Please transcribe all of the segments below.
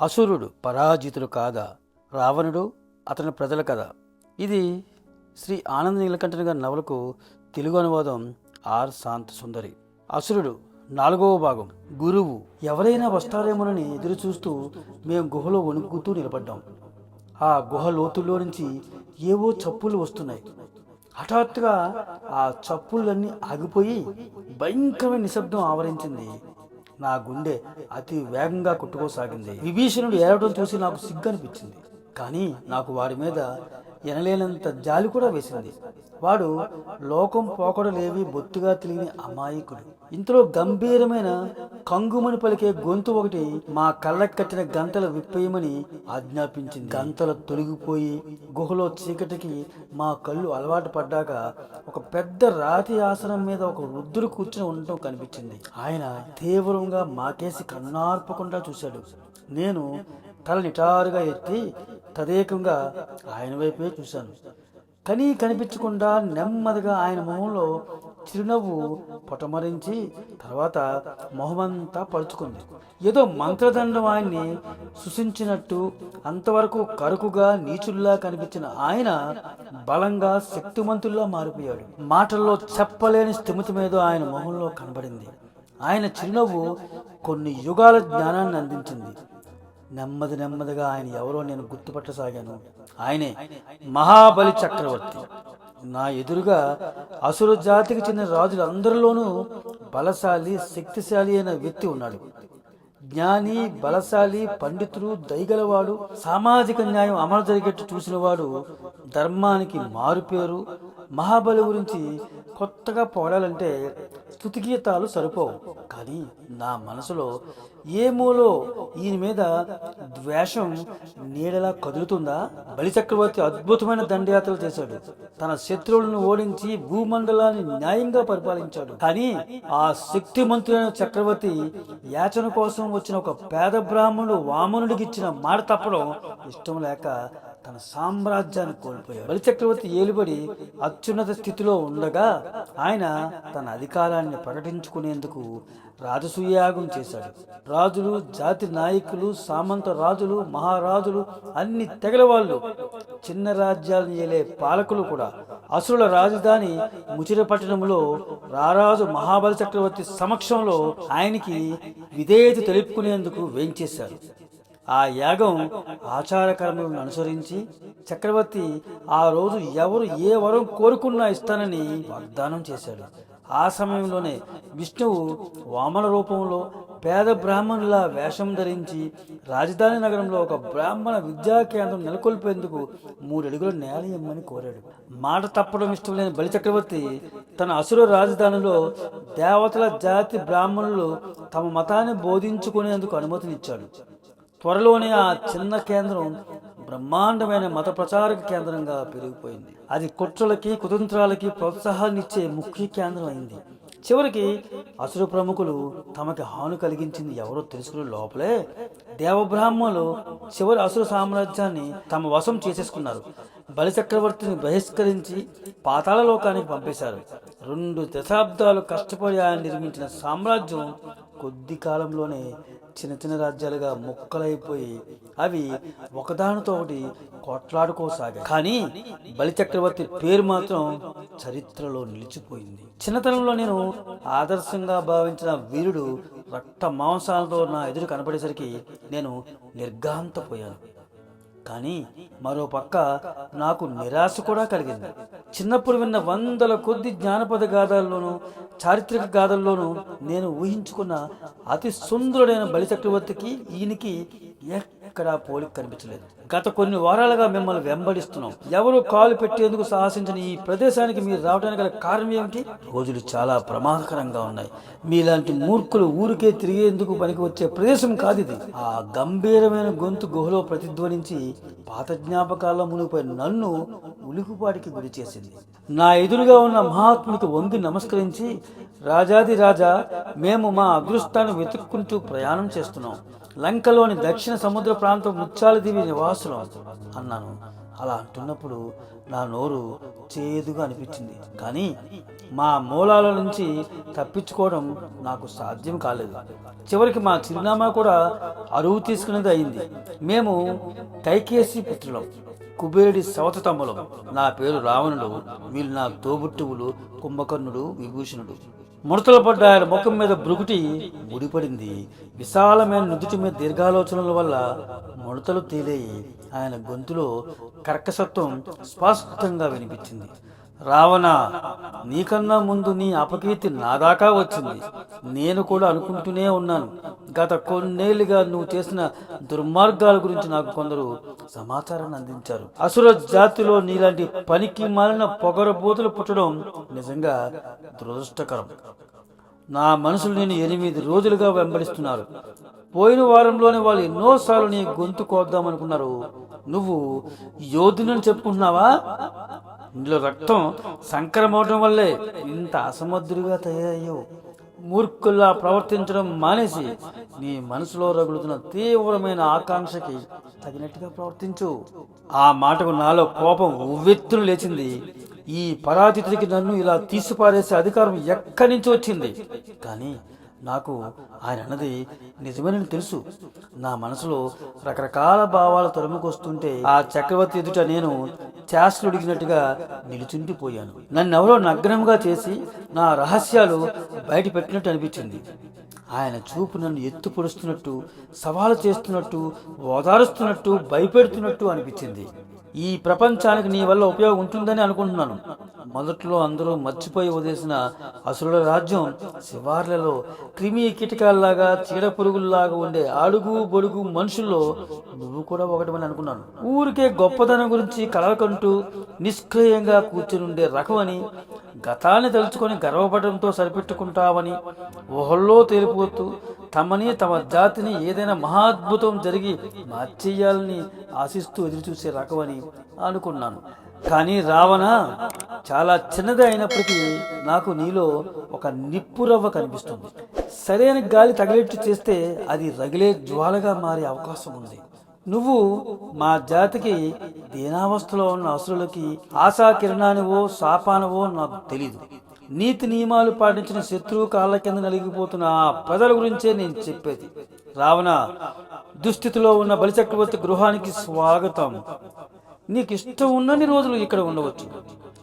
అసురుడు పరాజితుడు కాదా? రావణుడు అతని ప్రజల కథ ఇది శ్రీ ఆనంద నీలకంఠన్ గారి నవలకు తెలుగు అనువాదం ఆర్ శాంత సుందరి. అసురుడు నాలుగవ భాగం. గురువు ఎవరైనా వస్తారేమోనని ఎదురు చూస్తూ మేము గుహలో వణుకుతూ నిలబడ్డాం. ఆ గుహ లోతుల్లో నుంచి ఏవో చప్పులు వస్తున్నాయి. హఠాత్తుగా ఆ చప్పులన్నీ ఆగిపోయి భయంకరమైన నిశ్శబ్దం ఆవరించింది. నా గుండె అతి వేగంగా కొట్టుకోసాగింది. విభీషణుడు ఏడవడం చూసి నాకు సిగ్గు అనిపించింది కానీ నాకు వాడి మీద ఎనలేనంత జాలి కూడా వేసింది. వాడు లోకం పోకడలేవి బొత్తుగా తెలియని అమాయకుడు. ఇంతలో గంభీరమైన కంగుమని పలికే గొంతు ఒకటి మా కళ్ళకి కట్టిన గంతల విప్పేయమని ఆజ్ఞాపించింది. గంతలు తొలగిపోయి గుహలో చీకటికి మా కళ్ళు అలవాటు పడ్డాక ఒక పెద్ద రాతి ఆసనం మీద ఒక వృద్ధుడు కూర్చుని ఉండటం కనిపించింది. ఆయన తీవ్రంగా మాకేసి కన్నార్పకుండా చూశాడు. నేను తల నిటారుగా ఎత్తి తదేకంగా ఆయన వైపే చూశాను. కనీ కనిపించకుండా నెమ్మదిగా ఆయన మొహంలో చిరునవ్వు పొటమరించి తర్వాత మొహమంతా పరుచుకుంది. ఏదో మంత్రదండం ఆయన్ని సుశించినట్టు అంతవరకు కరుకుగా నీచుల్లా కనిపించిన ఆయన బలంగా శక్తిమంతుల్లా మారిపోయాడు. మాటల్లో చెప్పలేని స్థిమితమేదో ఆయన మొహంలో కనబడింది. ఆయన చిరునవ్వు కొన్ని యుగాల జ్ఞానాన్ని అందించింది. నెమ్మది నెమ్మదిగా ఆయన ఎవరో నేను గుర్తుపట్టసాగాను. ఆయనే మహాబలి చక్రవర్తి. నా ఎదురుగా అసురు జాతికి చెందిన రాజులందరిలోనూ బలశాలి శక్తిశాలి అయిన వ్యక్తి ఉన్నాడు. జ్ఞాని బలశాలి పండితుడు దయగలవాడు సామాజిక న్యాయం అమలు జరిగేట్టు చూసినవాడు ధర్మానికి మారుపేరు మహాబలి గురించి కొత్తగా పోడాలంటే స్థుతిగీతాలు సరిపోవు. కానీ నా మనసులో ఏమోలో ఈయన మీద ద్వేషం నీడలా కదులుతుందా? బలి చక్రవర్తి అద్భుతమైన దండయాత్రలు చేశాడు. తన శత్రువులను ఓడించి భూమండలాన్ని న్యాయంగా పరిపాలించాడు. కానీ ఆ శక్తిమంతుడైన చక్రవర్తి యాచన కోసం వచ్చిన ఒక పేద బ్రాహ్మణుడు వామనుడికి ఇచ్చిన మాట తప్పడం ఇష్టం లేక తన సామ్రాజ్యాన్ని కోల్పోయాడు. బలి చక్రవర్తి ఏలుబడి అత్యున్నత స్థితిలో ఉండగా ఆయన తన అధికారాన్ని ప్రకటించుకునేందుకు రాజసూయాగం చేశాడు. రాజులు జాతి నాయకులు సామంత రాజులు మహారాజులు అన్ని తెగల వాళ్ళు చిన్న రాజ్యాలను ఏలే పాలకులు కూడా. అసురుల రాజధాని ముచిరపట్టణంలో రారాజు మహాబలి చక్రవర్తి సమక్షంలో ఆయనకి విధేయత తెలుపుకునేందుకు వేంచేశారు. ఆ యాగం ఆచార కర్మలను అనుసరించి చక్రవర్తి ఆ రోజు ఎవరు ఏ వరం కోరుకున్నా ఇస్తానని వాగ్దానం చేశాడు. ఆ సమయంలోనే విష్ణువు వామన రూపంలో పేద బ్రాహ్మణుల వేషం ధరించి రాజధాని నగరంలో ఒక బ్రాహ్మణ విద్యా కేంద్రం నెలకొల్పేందుకు మూడడుగులు నేల ఇమ్మని కోరాడు. మాట తప్పడం ఇష్టం లేని బలి చక్రవర్తి తన అసుర రాజధానిలో దేవతల జాతి బ్రాహ్మణులు తమ మతాన్ని బోధించుకునేందుకు అనుమతినిచ్చాడు. త్వరలోనే ఆ చిన్న కేంద్రం బ్రహ్మాండమైన మత ప్రచారక కేంద్రంగా పెరిగిపోయింది. అది కుట్రలకి కుతంత్రాలకి ప్రోత్సాహాన్నిచ్చే ముఖ్య కేంద్రం అయింది. చివరికి అసురు ప్రముఖులు తమకి హాను కలిగించింది ఎవరో తెలుసుకునే లోపలే దేవబ్రాహ్మణులు చివరి అసురు సామ్రాజ్యాన్ని తమ వశం చేసేసుకున్నారు. బలి చక్రవర్తిని బహిష్కరించి పాతాళ లోకానికి పంపేశారు. రెండు దశాబ్దాలు కష్టపడి ఆయన నిర్మించిన సామ్రాజ్యం కొద్ది కాలంలోనే చిన్న చిన్న రాజ్యాలుగా ముక్కలైపోయి అవి ఒకదానితో ఒకటి కొట్లాడుకోసాగాయి. కానీ బలి చక్రవర్తి పేరు మాత్రం చరిత్రలో నిలిచిపోయింది. చిన్నతనంలో నేను ఆదర్శంగా భావించిన వీరుడు రక్త మాంసాలతో నా ఎదురు కనపడేసరికి నేను నిర్గాంతపోయాను కానీ మరోపక్క నాకు నిరాశ కూడా కలిగింది. చిన్నప్పుడు విన్న వందల కొద్ది జానపద గాథల్లోనూ చారిత్రక గాథల్లోనూ నేను ఊహించుకున్న అతి సుందరుడైన బలి చక్రవర్తికి ఈయనకి ఎక్కడా పోలిక కనిపించలేదు. గత కొన్ని వారాలుగా మిమ్మల్ని వెంబడిస్తున్నాం. ఎవరు కాలు పెట్టేందుకు సాహసించిన ఈ ప్రదేశానికి మీరు రావడానికి గల కారణం ఏమిటి? రోజులు చాలా ప్రమాదకరంగా ఉన్నాయి. మీలాంటి మూర్ఖులు ఊరికే తిరిగేందుకు పనికి వచ్చే ప్రదేశం కాదు ఇది. ఆ గంభీరమైన గొంతు గుహలో ప్రతిధ్వనించి పాత జ్ఞాపకాల్లో మునిగిపోయిన నన్ను ఉలికిపాటికి గురి చేసింది. నా ఎదురుగా ఉన్న మహాత్ముడికి వంగి నమస్కరించి రాజాది రాజా మేము మా అదృష్టాన్ని వెతుక్కుంటూ ప్రయాణం చేస్తున్నాం. లంకలోని దక్షిణ సముద్ర ప్రాంతం ముత్యాలదేవి నివాసులు అన్నాను. అలా అంటున్నప్పుడు నా నోరు చేదుగా అనిపించింది. కానీ మా మూలాల నుంచి తప్పించుకోవడం నాకు సాధ్యం కాలేదు. చివరికి మా చిరునామా కూడా అరువు తీసుకునేది అయింది. మేము కైకేసి పుత్రులం కుబేరుడి సవత తమ్ములం. నా పేరు రావణుడు వీళ్ళు నా తోబుట్టువులు కుంభకర్ణుడు విభూషణుడు. ముడతలు పడ్డ ఆయన ముఖం మీద బ్రుగుటి ముడిపడింది. విశాలమైన నుదుటి మీద దీర్ఘాలోచనల వల్ల ముడతలు తేలేయి. ఆయన గొంతులో కర్కసత్వం స్పష్టంగా వినిపించింది. రావణ నీకన్నా ముందు నీ అపకీర్తి నా దాకా వచ్చింది. నేను కూడా అనుకుంటూనే ఉన్నాను. గత కొన్నేళ్ళుగా నువ్వు చేసిన దుర్మార్గాల గురించి నాకు కొందరు సమాచారాన్ని అందించారు. అసుర జాతిలో నీలాంటి పనికి మాలిన పొగరబోతులు పుట్టడం నిజంగా దురదృష్టకరం. నా మనసులు నేను ఎనిమిది రోజులుగా వెంబడిస్తున్నారు. పోయిన వారంలోనే వాళ్ళు ఎన్నోసార్లు నీ గొంతు కోద్దామనుకున్నారు. నువ్వు యోధునని చెప్పుకుంటున్నావా? ఇందులో రక్తం సంక్రమవడం వల్లే ఇంత అసమర్థుడిగా తయారయ్యావు. మూర్ఖుల్లా ప్రవర్తించడం మానేసి నీ మనసులో రగులుతున్న తీవ్రమైన ఆకాంక్షకి తగినట్టుగా ప్రవర్తించు. ఆ మాటకు నాలో కోపం ఉవ్వెత్తున లేచింది. ఈ పరాజితుడికి నన్ను ఇలా తీసిపారేసే అధికారం ఎక్కడి నుంచి వచ్చింది? కానీ నాకు ఆయన అన్నది నిజమేనని తెలుసు. నా మనసులో రకరకాల భావాలు తరుముకొస్తుంటే ఆ చక్రవర్తి ఎదుట నేను చేష్టలుడిగినట్టుగా నిలుచుండిపోయాను. నన్ను ఎవరో నగ్నంగా చేసి నా రహస్యాలు బయట పెట్టినట్టు అనిపించింది. ఆయన చూపు నన్ను ఎత్తు పొడుస్తున్నట్టు సవాలు చేస్తున్నట్టు ఓదారుస్తున్నట్టు భయపెడుతున్నట్టు అనిపించింది. ఈ ప్రపంచానికి నీ వల్ల ఉపయోగం ఉంటుందని అనుకుంటున్నాను. మొదట్లో అందరూ మర్చిపోయి వదిలేసిన అసురుల రాజ్యం శివార్లలో క్రిమి కీటకాల్లాగా చీడ పురుగుల్లాగా ఉండే అడుగు బొడుగు మనుషుల్లో నువ్వు కూడా ఒకటమని అనుకున్నాను. ఊరికే గొప్పదనం గురించి కలవకంటూ నిష్క్రియంగా కూర్చుని ఉండే రకమని గతాన్ని తలుచుకొని గర్వపడడంతో సరిపెట్టుకుంటావని ఊహల్లో తేలిపోతూ తమని తమ జాతిని ఏదైనా మహాద్భుతం జరిగి మార్చేయాలని ఆశిస్తూ ఎదురుచూసే రకమని అనుకున్నాను. కానీ రావణ చాలా చిన్నది అయినప్పటికీ నాకు నీలో ఒక నిప్పురవ్వ కనిపిస్తుంది. సరైన గాలి తగిలేట్టు చేస్తే అది రగిలే జ్వాలగా మారే అవకాశం ఉంది. నువ్వు మా జాతికి దీనావస్థలో ఉన్న అసురులకి ఆశా కిరణానివో శాపానవో నాకు తెలీదు. నీతి నియమాలు పాటించిన శత్రువు కాళ్ళ కింద నలిగిపోతున్న ఆ ప్రజల గురించే నేను చెప్పేది. రావణ దుస్థితిలో ఉన్న బలిచక్రవర్తి గృహానికి స్వాగతం. నీకు ఇష్టం ఉన్నన్ని రోజులు ఇక్కడ ఉండవచ్చు.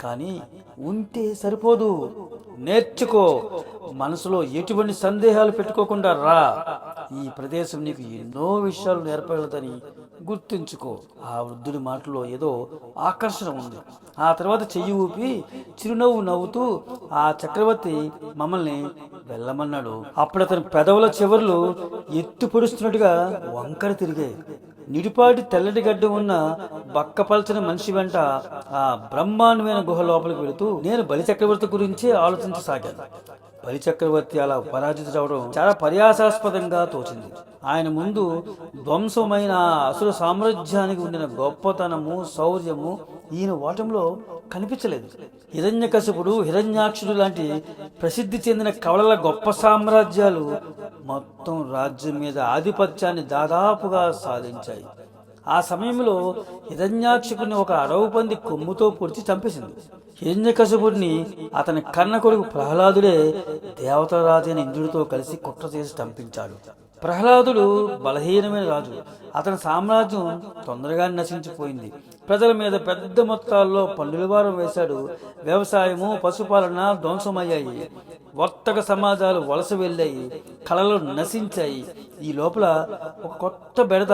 కానీ ఉంటే సరిపోదు. నేర్చుకో. మనసులో ఎటువంటి సందేహాలు పెట్టుకోకుండా రా. ఈ ప్రదేశం నీకు ఎన్నో విషయాలు నేర్పగలదని గుర్తుంచుకో. ఆ వృద్ధుడి మాటలో ఏదో ఆకర్షణ ఉంది. ఆ తర్వాత చెయ్యి ఊపి చిరునవ్వు నవ్వుతూ ఆ చక్రవర్తి మమ్మల్ని వెళ్ళమన్నాడు. అప్పుడు అతని పెదవుల చివర్లు ఎత్తు పొడుస్తున్నట్టుగా వంకర తిరిగాయి. నిడిపాటి తెల్లటి గడ్డ ఉన్న బక్కపల్చని మనిషి వెంట ఆ బ్రహ్మాండమైన గుహ లోపలికి వెళుతూ నేను బలి చక్రవర్తి గురించి ఆలోచించసాగాను. బలి చక్రవర్తి అలా పరాజితుడవడం చాలా పర్యాసాస్పదంగా తోచింది. ఆయన ముందు ధ్వంసమైన అసుర సామ్రాజ్యానికి ఉండిన గొప్పతనము శౌర్యము ఈయన ఓటంలో కనిపించలేదు. హిరణ్యకశపుడు హిరణ్యాక్షుడు లాంటి ప్రసిద్ధి చెందిన కవలల గొప్ప సామ్రాజ్యాలు మొత్తం రాజ్యం మీద ఆధిపత్యాన్ని దాదాపుగా సాధించాయి. ఆ సమయంలో హిరణ్యాక్షకుని ఒక అడవు పంది కొమ్ముతో పొడిచి చంపేసింది. హిరణ్యకశపుడిని అతని కన్న కొడుకు ప్రహ్లాదుడే దేవతరాజైన ఇంద్రుడితో కలిసి కుట్ర చేసి చంపించాడు. ప్రహ్లాదుడు బలహీనమైన రాజు. అతని సామ్రాజ్యం తొందరగా నశించిపోయింది. ప్రజల మీద పెద్ద మొత్తాల్లో పన్నులవారం వేశాడు. వ్యవసాయము పశుపాలన ధ్వంసమయ్యాయి. వర్తక సమాజాలు వలస వెళ్ళాయి. కళలు నశించాయి. ఈ లోపల ఒక కొత్త బెడద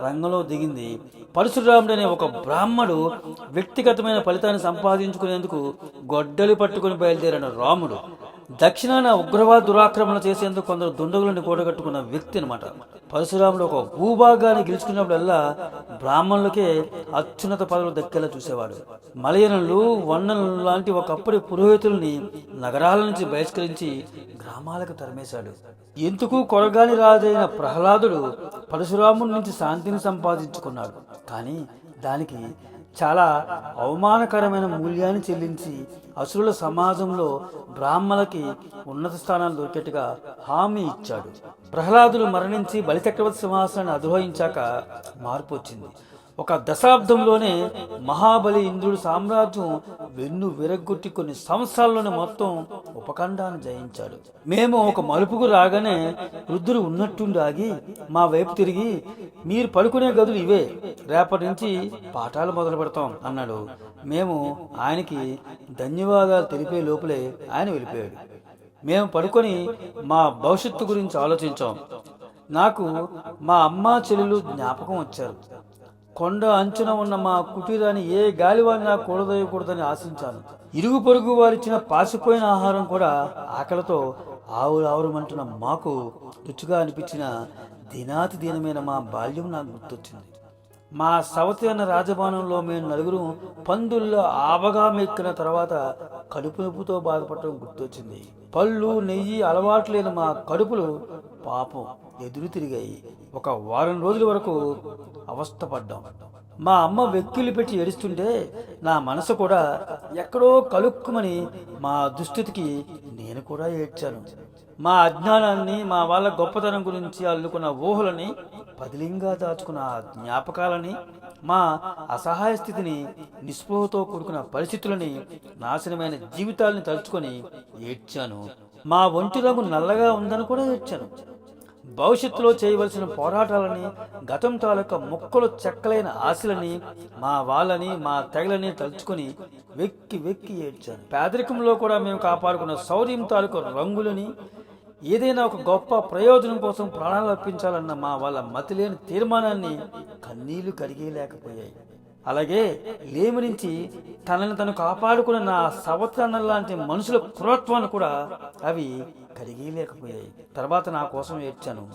రంగంలో దిగింది. పరశురాముడు అనే ఒక బ్రాహ్మడు వ్యక్తిగతమైన ఫలితాన్ని సంపాదించుకునేందుకు గొడ్డలి పట్టుకుని బయలుదేరిన రాముడు. దక్షిణాన ఉగ్రవాద దురాక్రమణ చేసేందుకు కొందరు దుండగులను కూడగట్టుకున్న వ్యక్తి అనమాట పరశురాముడు ఒక భూభాగాన్ని గెలుచుకున్నప్పుడల్లా బ్రాహ్మణులకే అత్యున్నత పదవులు దక్కేలా చూసేవాడు. మలయనులు వన్నలు లాంటి ఒకప్పటి పురోహితుల్ని నగరాల నుంచి బహిష్కరించి గ్రామాలకు తరిమేశాడు. ఎందుకు కొరగాని రాజైన ప్రహ్లాదుడు పరశురాముడి నుంచి శాంతిని సంపాదించుకున్నాడు. కానీ దానికి చాలా అవమానకరమైన మూల్యాన్ని చెల్లించి అసురుల సమాజంలో బ్రాహ్మణులకి ఉన్నత స్థానాలు దొరికేట్టుగా హామీ ఇచ్చాడు. ప్రహ్లాదులు మరణించి బలిచక్రవర్తి సింహాసనాన్ని అధిరోహించాక మార్పు వచ్చింది. ఒక దశాబ్దంలోనే మహాబలి ఇంద్రుడు సామ్రాజ్యం వెన్ను విరగ్గొట్టి కొన్ని సంవత్సరాల్లోనే మొత్తం ఉపఖండాన్ని జయించాడు. మేము ఒక మలుపుకు రాగానే వృద్ధుడు ఉన్నట్టుండి ఆగి మా వైపు తిరిగి మీరు పడుకునే గదులు ఇవే రేపటి నుంచి పాఠాలు మొదలు పెడతాం అన్నాడు. మేము ఆయనకి ధన్యవాదాలు తెలిపే లోపలే ఆయన వెళ్ళిపోయాడు. మేము పడుకొని మా భవిష్యత్తు గురించి ఆలోచించాం. నాకు మా అమ్మ చెల్లెలు జ్ఞాపకం వచ్చారు. కొండ అంచున ఉన్న మా కుటీరాన్ని ఏ గాలివాడినా కూడదోయకూడదని ఆశించాను. ఇరుగు పొరుగు వారిచ్చిన పాసిపోయిన ఆహారం కూడా ఆకలితో ఆవురు ఆవురమంటున్న మాకు రుచిగా అనిపించిన దినాతి దీనమైన మా బాల్యం నాకు గుర్తొచ్చింది. మా సవతి అన్న రాజభవనంలో మేము నలుగురు పందుల్లో ఆవగా మెక్కిన తర్వాత కడుపు నొప్పితో బాధపడటం గుర్తొచ్చింది. పళ్ళు నెయ్యి అలవాటు లేని మా కడుపులు పాపం. ఎదురు తిరిగాయి. ఒక వారం రోజుల వరకు అవస్థపడ్డాం. మా అమ్మ వెక్కిలు పెట్టి ఏడుస్తుంటే నా మనసు కూడా ఎక్కడో కలుక్కుమని మా దుస్థితికి నేను కూడా ఏడ్చాను. మా అజ్ఞానాన్ని మా వాళ్ళ గొప్పతనం గురించి అల్లుకున్న ఊహలని పదిలింగా దాచుకున్న జ్ఞాపకాలని మా అసహాయ స్థితిని నిస్పృహతో కూడుకున్న పరిస్థితులని నాశనమైన జీవితాలని తలుచుకొని ఏడ్చాను. మా ఒంటి రంగు నల్లగా ఉందని కూడా ఏడ్చాను. భవిష్యత్తులో చేయవలసిన పోరాటాలని గతం తాలూకా ముక్కలు చెక్కలైన ఆశలని మా వాళ్ళని మా తెగలని తలుచుకొని వెక్కి వెక్కి ఏడ్చాను. పేదరికంలో కూడా మేము కాపాడుకున్న శౌర్యం తాలూకా రంగులని ఏదైనా ఒక గొప్ప ప్రయోజనం కోసం ప్రాణాలు అర్పించాలన్న మా వాళ్ళ మతిలేని తీర్మానాన్ని కన్నీళ్ళు కరిగేయలేకపోయాయి. అలాగే లేమి నుంచి తనని తను కాపాడుకున్న నా సవతన్న లాంటి మనుషుల క్రూరత్వాన్ని కూడా అవి కరిగేయలేకపోయాయి తర్వాత నా కోసం ఏడ్చాను.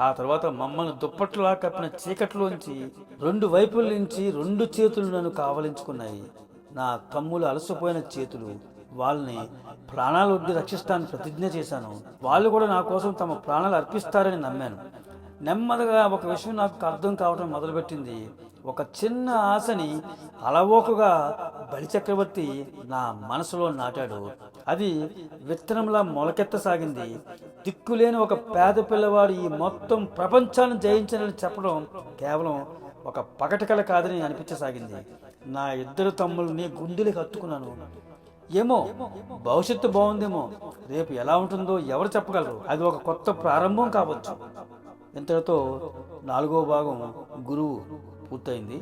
ఆ తర్వాత మమ్మల్ని దుప్పట్లా కప్పిన చీకట్లోంచి రెండు వైపుల నుంచి రెండు చేతులు నన్ను కావలించుకున్నాయి. నా తమ్ములు అలసిపోయిన చేతులు వాళ్ళని ప్రాణాలు వడ్డీ రక్షిస్తానని ప్రతిజ్ఞ చేశాను. వాళ్ళు కూడా నా కోసం తమ ప్రాణాలు అర్పిస్తారని నమ్మాను. నెమ్మదిగా ఒక విషయం నాకు అర్థం కావడం మొదలుపెట్టింది. ఒక చిన్న ఆశని అలవోకగా బలిచక్రవర్తి నా మనసులో నాటాడు. అది విత్తనంలా మొలకెత్తసాగింది. దిక్కులేని ఒక పేద పిల్లవాడు ఈ మొత్తం ప్రపంచాన్ని జయించాలని చెప్పడం కేవలం ఒక పగటికల కాదని అనిపించసాగింది. నా ఇద్దరు తమ్ముల్ని గుండెలకు హత్తుకున్నాను ఏమో భవిష్యత్తు బాగుందేమో రేపు ఎలా ఉంటుందో ఎవరు చెప్పగలరు? అది ఒక కొత్త ప్రారంభం కావచ్చు. ఇంతటితో నాలుగో భాగం గురువు పూర్తయింది.